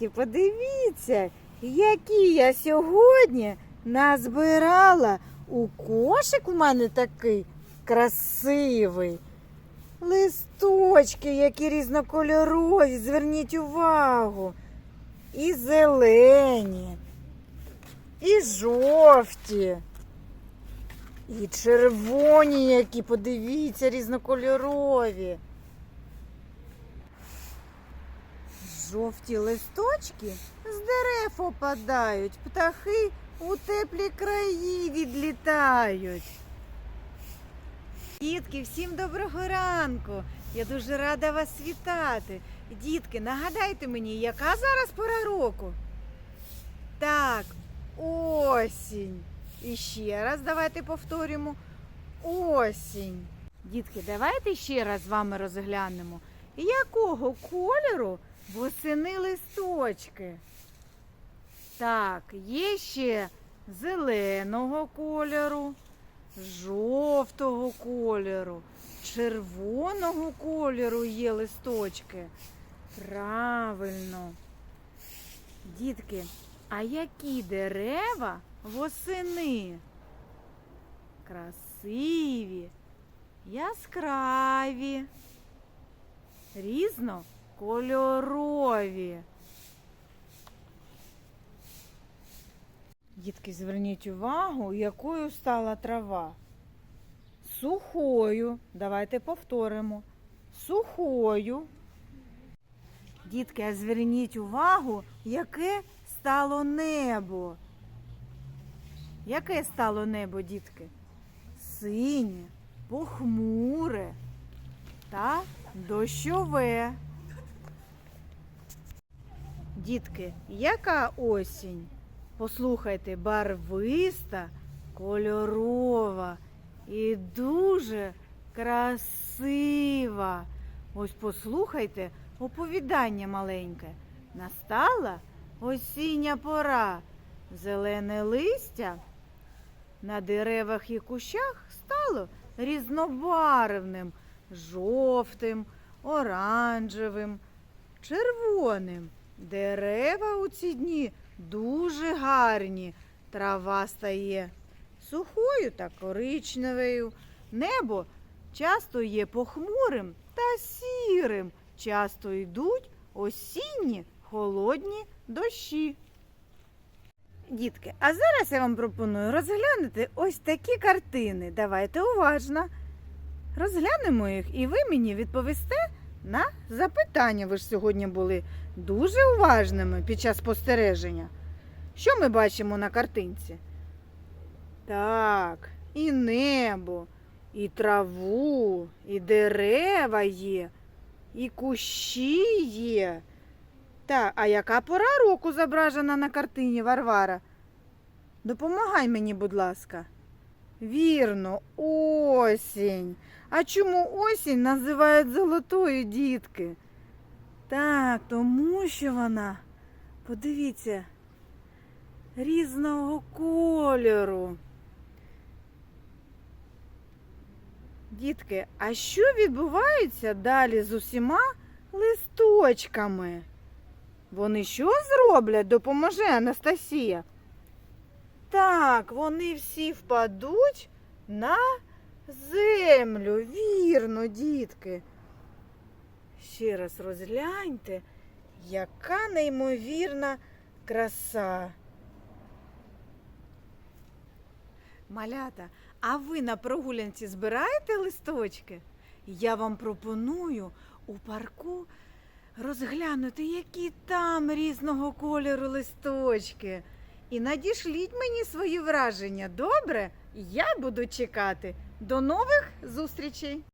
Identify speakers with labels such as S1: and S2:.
S1: Дітки, подивіться, які я сьогодні назбирала. У кошик у мене такий красивий. Листочки, які різнокольорові, зверніть увагу. І зелені, і жовті, і червоні, які, подивіться, різнокольорові. Жовті листочки з дерев опадають, птахи у теплі краї відлітають. Дітки, всім доброго ранку! Я дуже рада вас вітати. Дітки, нагадайте мені, яка зараз пора року? Так, осінь. І ще раз давайте повторюємо. Осінь. Дітки, давайте ще раз з вами розглянемо, якого кольору восени листочки. Так, є ще зеленого кольору, жовтого кольору, червоного кольору є листочки. Правильно. Дітки, а які дерева восени? Красиві, яскраві, різнокольорові. Дітки, зверніть увагу, якою стала трава. Сухою. Давайте повторимо. Сухою. Дітки, а зверніть увагу, яке стало небо. Яке стало небо, дітки? Синє, похмуре та дощове. Дітки, яка осінь? Послухайте, барвиста, кольорова і дуже красива. Ось послухайте оповідання маленьке. Настала осіння пора. Зелене листя на деревах і кущах стало різнобарвним, жовтим, оранжевим, червоним. Дерева у ці дні дуже гарні. Трава стає сухою та коричневою. Небо часто є похмурим та сірим. Часто йдуть осінні холодні дощі. Дітки, а зараз я вам пропоную розглянути ось такі картини. Давайте уважно. Розглянемо їх, і ви мені відповісте на запитання. Ви ж сьогодні були дуже уважними під час спостереження. Що ми бачимо на картинці? Так, і небо, і траву, і дерева є, і кущі є. Так, а яка пора року зображена на картині Варвара? Допомагай мені, будь ласка. Вірно, осінь. А чому осінь називають золотою, дітки? Так, тому що вона, подивіться, різного кольору. Дітки, а що відбувається далі з усіма листочками? Вони що зроблять? Допоможе Анастасія. Так, вони всі впадуть на землю. Вірно, дітки. Ще раз розгляньте, яка неймовірна краса. Малята, а ви на прогулянці збираєте листочки? Я вам пропоную у парку розглянути, які там різного кольору листочки. І надішліть мені свої враження. Добре? Я буду чекати. До нових зустрічей!